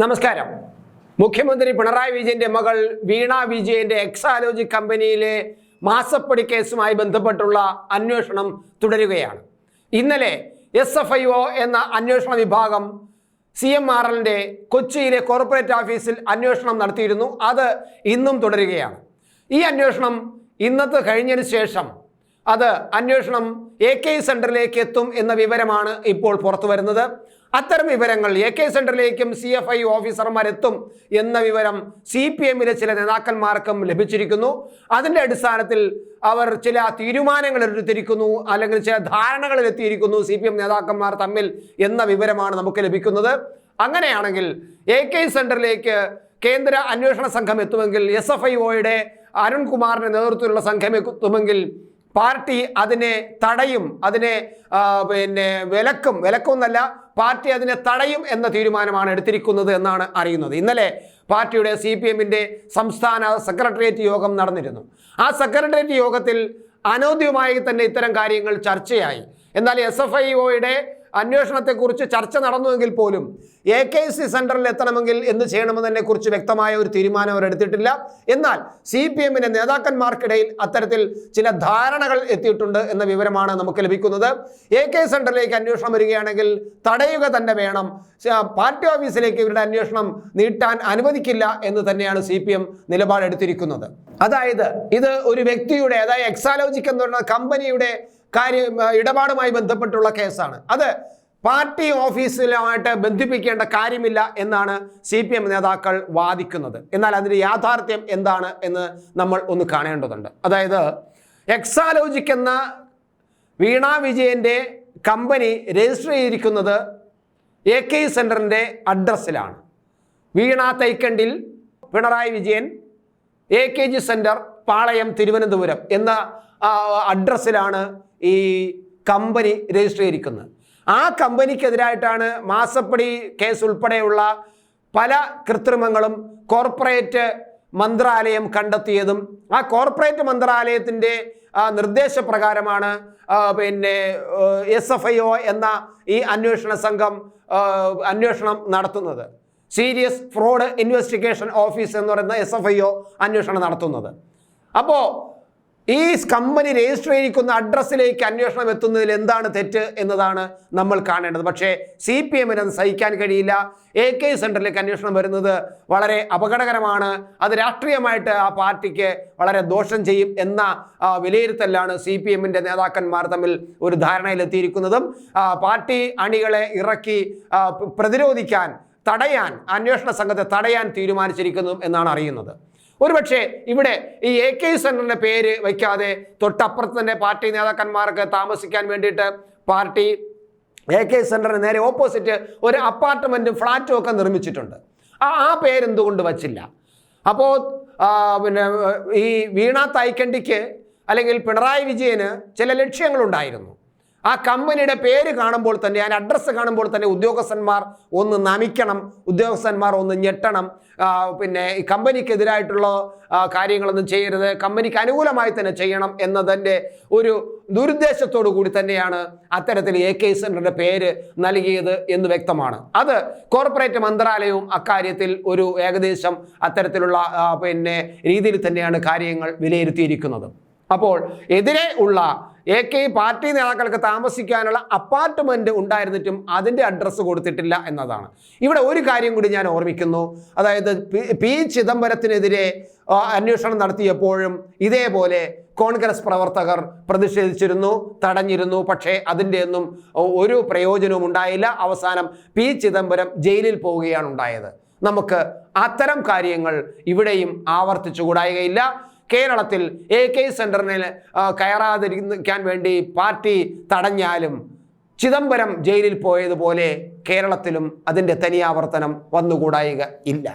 നമസ്കാരം. മുഖ്യമന്ത്രി പിണറായി വിജയന്റെ മകൾ വീണ വിജയന്റെ എക്സാലോജി കമ്പനിയിലെ മാസപ്പടി കേസുമായി ബന്ധപ്പെട്ടുള്ള അന്വേഷണം തുടരുകയാണ്. ഇന്നലെ എസ് എഫ് ഐ ഒ എന്ന അന്വേഷണ വിഭാഗം സി എം ആർ എല്ലിന്റെ കൊച്ചിയിലെ കോർപ്പറേറ്റ് ഓഫീസിൽ അന്വേഷണം നടത്തിയിരുന്നു. അത് ഇന്നും തുടരുകയാണ്. ഈ അന്വേഷണം ഇന്നത്തെ കഴിഞ്ഞതിന് ശേഷം അത് അന്വേഷണം എ കെ സെന്ററിലേക്ക് എത്തും എന്ന വിവരമാണ് ഇപ്പോൾ പുറത്തു വരുന്നത്. അത്തരം വിവരങ്ങൾ എ കെ സെന്ററിലേക്കും സി എഫ് ഐ ഓഫീസർമാരെത്തും എന്ന വിവരം സി പി എമ്മിലെ ചില നേതാക്കന്മാർക്കും ലഭിച്ചിരിക്കുന്നു. അതിന്റെ അടിസ്ഥാനത്തിൽ അവർ ചില തീരുമാനങ്ങൾ എടുത്തിരിക്കുന്നു അല്ലെങ്കിൽ ചില ധാരണകളിൽ എത്തിയിരിക്കുന്നു സി പി എം നേതാക്കന്മാർ തമ്മിൽ എന്ന വിവരമാണ് നമുക്ക് ലഭിക്കുന്നത്. അങ്ങനെയാണെങ്കിൽ എ കെ സെന്ററിലേക്ക് കേന്ദ്ര അന്വേഷണ സംഘം എത്തുമെങ്കിൽ എസ് എഫ് ഐ ഒയുടെ അരുൺകുമാറിന്റെ നേതൃത്വത്തിലുള്ള സംഘം എത്തുമെങ്കിൽ പാർട്ടി അതിനെ തടയും അതിനെ പിന്നെ വിലക്കും വിലക്കുമെന്നല്ല പാർട്ടി അതിനെ തടയും എന്ന തീരുമാനമാണ് എടുത്തിരിക്കുന്നത് എന്നാണ് അറിയുന്നത്. ഇന്നലെ പാർട്ടിയുടെ സി പി എമ്മിന്റെ സംസ്ഥാന സെക്രട്ടേറിയറ്റ് യോഗം നടന്നിരുന്നു. ആ സെക്രട്ടേറിയറ്റ് യോഗത്തിൽ അനൗദ്യമായി തന്നെ ഇത്തരം കാര്യങ്ങൾ ചർച്ചയായി. എന്നാൽ എസ് എഫ് ഐ ഒയുടെ അന്വേഷണത്തെക്കുറിച്ച് ചർച്ച നടന്നുവെങ്കിൽ പോലും എ കെ സി സെന്ററിൽ എത്തണമെങ്കിൽ എന്ത് ചെയ്യണമെന്നതിനെ കുറിച്ച് വ്യക്തമായ ഒരു തീരുമാനം അവർ എടുത്തിട്ടില്ല. എന്നാൽ സി പി എമ്മിന്റെ നേതാക്കന്മാർക്കിടയിൽ അത്തരത്തിൽ ചില ധാരണകൾ എത്തിയിട്ടുണ്ട് എന്ന വിവരമാണ് നമുക്ക് ലഭിക്കുന്നത്. എ കെ സെന്ററിലേക്ക് അന്വേഷണം വരികയാണെങ്കിൽ തടയുക തന്നെ വേണം. പാർട്ടി ഓഫീസിലേക്ക് ഇവരുടെ അന്വേഷണം നീട്ടാൻ അനുവദിക്കില്ല എന്ന് തന്നെയാണ് സി പി എം നിലപാടെടുത്തിരിക്കുന്നത്. അതായത് ഇത് ഒരു വ്യക്തിയുടെ അതായത് എക്സാലോജിക് എന്ന് പറയുന്ന കമ്പനിയുടെ കാര്യം ഇടപാടുമായി ബന്ധപ്പെട്ടുള്ള കേസാണ്. അത് പാർട്ടി ഓഫീസിലുമായിട്ട് ബന്ധിപ്പിക്കേണ്ട കാര്യമില്ല എന്നാണ് സി പി എം നേതാക്കൾ വാദിക്കുന്നത്. എന്നാൽ അതിന്റെ യാഥാർത്ഥ്യം എന്താണ് എന്ന് നമ്മൾ ഒന്ന് കാണേണ്ടതുണ്ട്. അതായത് എക്സാലോജിക് എന്ന വീണ വിജയന്റെ കമ്പനി രജിസ്റ്റർ ചെയ്തിരിക്കുന്നത് എ കെ സെന്ററിന്റെ അഡ്രസ്സിലാണ്. Veena Thaikandiyil Pinarayi Vijayan A K G centre Palayam Thiruvananthapuram എന്ന അഡ്രസ്സിലാണ് ഈ കമ്പനി രജിസ്റ്റർ ചെയ്തിരിക്കുന്നത് ആ കമ്പനിക്കെതിരായിട്ടാണ് മാസപ്പടി കേസ് ഉൾപ്പെടെയുള്ള പല കൃത്രിമങ്ങളും കോർപ്പറേറ്റ് മന്ത്രാലയം കണ്ടെത്തിയതും ആ കോർപ്പറേറ്റ് മന്ത്രാലയത്തിന്റെ നിർദ്ദേശപ്രകാരമാണ് പിന്നെ എസ് എഫ് ഐ ഒ എന്ന ഈ അന്വേഷണ സംഘം അന്വേഷണം നടത്തുന്നത്. സീരിയസ് ഫ്രോഡ് ഇൻവെസ്റ്റിഗേഷൻ ഓഫീസ് എന്ന് പറയുന്ന എസ് എഫ് ഐ ഒ അന്വേഷണം നടത്തുന്നത്. അപ്പോൾ ഈ കമ്പനി രജിസ്റ്റർ ചെയ്തിരിക്കുന്ന അഡ്രസ്സിലേക്ക് അന്വേഷണം എത്തുന്നതിൽ എന്താണ് തെറ്റ് എന്നതാണ് നമ്മൾ കാണേണ്ടത്. പക്ഷേ സി പി എമ്മിന് അത് സഹിക്കാൻ കഴിയില്ല. എ കെ സെന്ററിലേക്ക് അന്വേഷണം വരുന്നത് വളരെ അപകടകരമാണ്. അത് രാഷ്ട്രീയമായിട്ട് ആ പാർട്ടിക്ക് വളരെ ദോഷം ചെയ്യും എന്ന വിലയിരുത്തലാണ് സി പി എമ്മിന്റെ നേതാക്കന്മാർ തമ്മിൽ ഒരു ധാരണയിലെത്തിയിരിക്കുന്നതും. പാർട്ടി അണികളെ ഇറക്കി പ്രതിരോധിക്കാൻ തടയാൻ അന്വേഷണ സംഘത്തെ തടയാൻ തീരുമാനിച്ചിരിക്കുന്നു എന്നാണ് അറിയുന്നത്. ഒരുപക്ഷെ ഇവിടെ ഈ എ കെ സെന്ററിന്റെ പേര് വയ്ക്കാതെ തൊട്ടപ്പുറത്ത് തന്നെ പാർട്ടി നേതാക്കന്മാർക്ക് താമസിക്കാൻ വേണ്ടിയിട്ട് പാർട്ടി എ കെ സെന്ററിന് നേരെ ഓപ്പോസിറ്റ് ഒരു അപ്പാർട്ട്മെന്റും ഫ്ലാറ്റും ഒക്കെ നിർമ്മിച്ചിട്ടുണ്ട്. ആ ആ പേരെന്തുകൊണ്ട് വച്ചില്ല? അപ്പോൾ പിന്നെ ഈ വീണ തൈക്കണ്ടിക്ക് അല്ലെങ്കിൽ പിണറായി വിജയന് ചില ലക്ഷ്യങ്ങളുണ്ടായിരുന്നു. ആ കമ്പനിയുടെ പേര് കാണുമ്പോൾ തന്നെ അതിന്റെ അഡ്രസ്സ് കാണുമ്പോൾ തന്നെ ഉദ്യോഗസ്ഥന്മാർ ഒന്ന് നമിക്കണം. ഉദ്യോഗസ്ഥന്മാർ ഒന്ന് ഞെട്ടണം. പിന്നെ ഈ കമ്പനിക്കെതിരായിട്ടുള്ള കാര്യങ്ങളൊന്നും ചെയ്യരുത്. കമ്പനിക്ക് അനുകൂലമായി തന്നെ ചെയ്യണം എന്നതിന്റെ ഒരു ദുരുദ്ദേശത്തോടു കൂടി തന്നെയാണ് അത്തരത്തിൽ എ കെ സെന്ററിന്റെ പേര് നൽകിയത് എന്ന് വ്യക്തമാണ്. അത് കോർപ്പറേറ്റ് മന്ത്രാലയവും അക്കാര്യത്തിൽ ഒരു ഏകദേശം അത്തരത്തിലുള്ള പിന്നെ രീതിയിൽ തന്നെയാണ് കാര്യങ്ങൾ വിലയിരുത്തിയിരിക്കുന്നത്. അപ്പോൾ എതിരെ ഉള്ള എ കെ പാർട്ടി നേതാക്കൾക്ക് താമസിക്കാനുള്ള അപ്പാർട്ട്മെന്റ് ഉണ്ടായിരുന്നിട്ടും അതിന്റെ അഡ്രസ്സ് കൊടുത്തിട്ടില്ല എന്നതാണ്. ഇവിടെ ഒരു കാര്യം കൂടി ഞാൻ ഓർമ്മിക്കുന്നു. അതായത് പി- ചിദംബരത്തിനെതിരെ അന്വേഷണം നടത്തിയപ്പോഴും ഇതേപോലെ കോൺഗ്രസ് പ്രവർത്തകർ പ്രതിഷേധിച്ചിരുന്നു തടഞ്ഞിരുന്നു. പക്ഷേ അതിന്റെ ഒന്നും ഒരു പ്രയോജനവും ഉണ്ടായില്ല. അവസാനം പി ചിദംബരം ജയിലിൽ പോവുകയാണ് ഉണ്ടായത്. നമുക്ക് അത്തരം കാര്യങ്ങൾ ഇവിടെയും ആവർത്തിച്ചു ആവർത്തിച്ചുകൂടായികയില്ല കേരളത്തിൽ എ കെ സെന്ററിന് കയറാതിരിക്കാൻ വേണ്ടി പാർട്ടി തടഞ്ഞാലും ചിദംബരം ജയിലിൽ പോയതുപോലെ കേരളത്തിലും അതിന്റെ തനിയാവർത്തനം വന്നുകൂടായിക ഇല്ല.